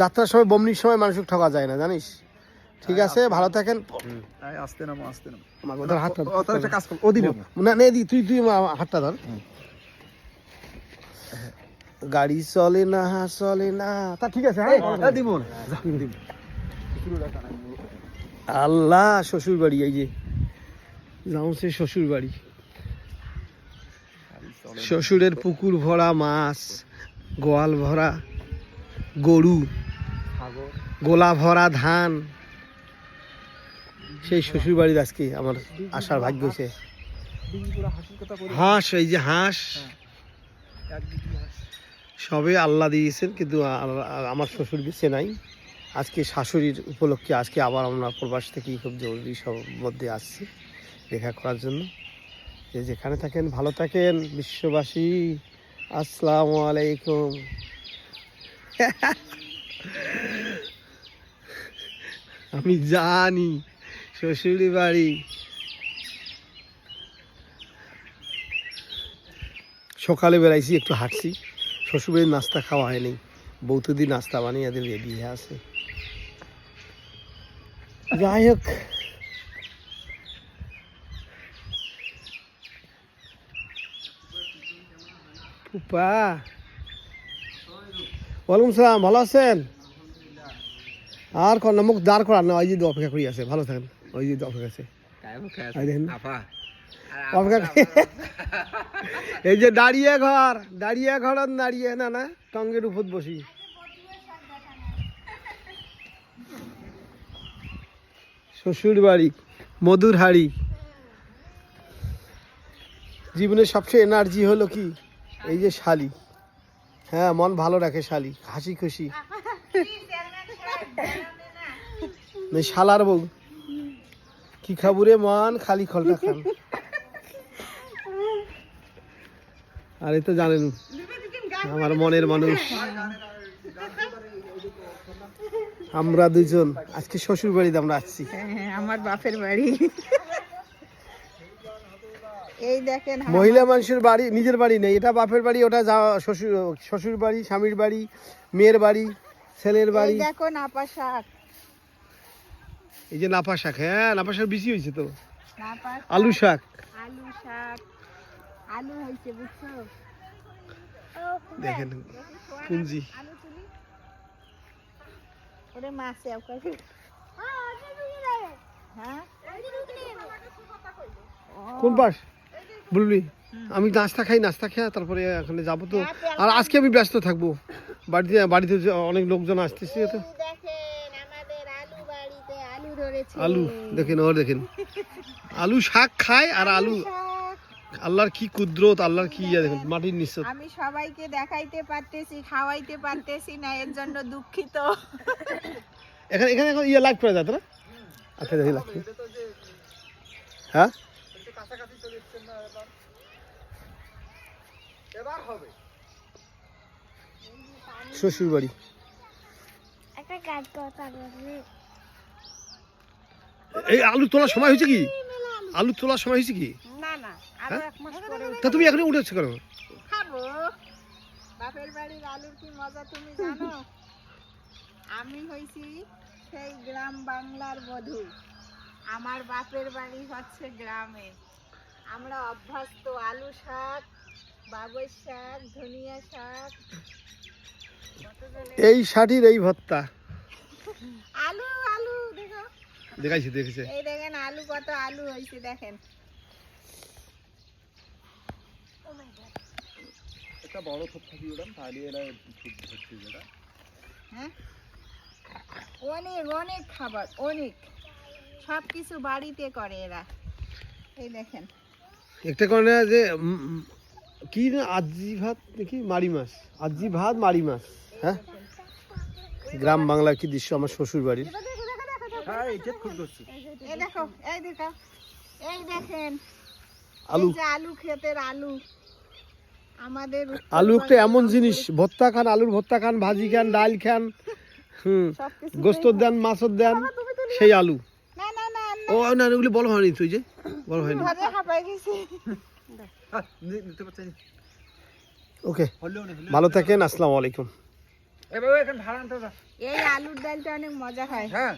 যাত্রার সময় বমনির সময় মানুষ ঠকা যায় না জানিস? ঠিক আছে ভালো থাকেন। আসতে নামো। আসতে নামো আমাকে হাতটা ও একটা কাজ কর ও না না দি তুই তুই হাতটা ধর। গাড়ি চলে না চলে না। তা ঠিক আছে হ্যাঁ দিব আল্লাহ শ্বশুর বাড়ি এই যে। যাও সে শ্বশুর বাড়ি শ্বশুরের পুকুর ভরা মাছ গোয়াল ভরা গরু। গোলা ভরা ধান। সেই শ্বশুর বাড়ির আজকে আমার আসার ভাগ্য হয়েছে। হাঁস এই যে হাঁস। সবে আল্লাহ দিয়েছেন কিন্তু আমার শ্বশুর বেঁচে নাই। আজকে শাশুড়ির উপলক্ষে আজকে আবার আমরা প্রবাস থেকেই খুব জরুরি সব মধ্যে আসছি দেখা করার জন্য। যে যেখানে থাকেন ভালো থাকেন বিশ্ববাসী। আসসালামু আলাইকুম। আমি জানি শ্বশুরি বাড়ি সকালে বেড়াইছি, একটু হাঁটছি। শ্বশুরবাড়ির নাস্তা খাওয়া হয়নি। বৌতুদি নাস্তা বানিয়ে এদের রেডি হয়ে আছে। যাই হোক। ওয়ালাইকুম সালাম, ভালো আছেন? আর কোন মুখ দাঁড় করার না ওই যে অপেক্ষা করি আছে ভালো থাকেন। ওই যে অপেক্ষা আছে। এই দেখেন। অপেক্ষা এই যে দাঁড়িয়ে ঘর দাঁড়িয়ে ঘর আর দাঁড়িয়ে না না টঙ্গের উপর বসি। শ্বশুর বাড়ি মধুর হাড়ি জীবনের সবচেয়ে এনার্জি হলো কি? এই যে শালি। হ্যাঁ মন ভালো রাখে শালি হাসি খুশি। শালার বউ। কি খাবুরে মান? খালি খলটা খান। আর তো জানেন আমার মনের মানুষ। আমরা দুজন আজকে শ্বশুর বাড়িতে আমরা আসছি। হ্যাঁ, আমার বাপের বাড়ি। এই দেখেন মহিলা মানুষের বাড়ি নিজের বাড়ি নেই। এটা বাপের বাড়ি ওটা শ্বশুর শ্বশুর বাড়ি স্বামীর বাড়ি মেয়ের বাড়ি। ছেলের বাড়ি। দেখো নাপা শাক। এই যে নাপা শাক হ্যাঁ নাপা শাক বেশি হয়েছে তো। আলু শাক। আলু শাক আলু হয়েছে বুঝছ? দেখেন পুঞ্জি। ওরে মাছে হ্যাঁ? কোন পাশ? বলবি আমি নাস্তা খাই নাস্তা খেয়ে তারপরে এখানে যাব তো। আর আজকে আমি ব্যস্ত থাকব। বাড়িতে বাড়িতে অনেক লোকজন আসতেছে তো। এই দেখেন আমাদের আলু বাড়িতে আলু ধরেছে। আলু দেখেন ওর দেখেন। আলু শাক খায় আর আলু। আল্লাহর কি কুদরত আল্লাহর কি ইয়া দেখেন মাটির নিঃস্ব আমি সবাইকে দেখাইতে পারতেছি খাওয়াইতে পারতেছি না এর জন্য দুঃখিত। এখানে এখানে এখন ইয়ে যায় না? আচ্ছা দেখি লাইভ হ্যাঁ? শ্বশুর বাড়ি এই আলু তোলার সময় হয়েছে কি? আলু তোলার সময় হয়েছে কি? না না আরও এক মাস পরে তা তুমি এখন উঠেছো কেন? খাব। বাপের বাড়ির আলুর কি মজা তুমি জানো? আমি হইছি সেই গ্রাম বাংলার বধূ। আমার বাপের বাড়ি হচ্ছে গ্রামে। আমরা অভ্যস্ত আলু শাক বাবর শাক ধনিয়া শাক এই শাড়ির এই ভত্তা। আলু আলু দেখো। দেখাইছি দেখেছে এই দেখেন আলু কত আলু হয়েছে দেখেন। একটা বড় থোপ থাকি ওটা তাহলে এরা হচ্ছে যেটা হ্যাঁ অনেক অনেক খাবার অনেক। সব কিছু বাড়িতে করে এরা। এই দেখেন। একটা কারণে যে কি না আজি ভাত দেখি মারি মাছ? আজি ভাত মারি মাছ হ্যাঁ? গ্রাম বাংলার কি দৃশ্য আমার শ্বশুর বাড়ির হ্যাঁ এটা খুব ধরছি এই দেখো এই দেখো এই দেখেন। আলু। আলু ক্ষেতের আলু। আমাদের আলু একটা এমন জিনিস ভর্তা খান আলুর ভর্তা খান ভাজি খান ডাল খান হুম গোস্তর দেন মাছর দেন সেই আলু। না না না না। ও না ওগুলি বড় হয়নি তুই যে বড় হয়নি। হ্যাঁ ওকে ভালো থাকেন আসসালামু আলাইকুম। এভাবে এখন ভাড়া আনতে এই আলুর ডালটা অনেক মজা হয়। হ্যাঁ।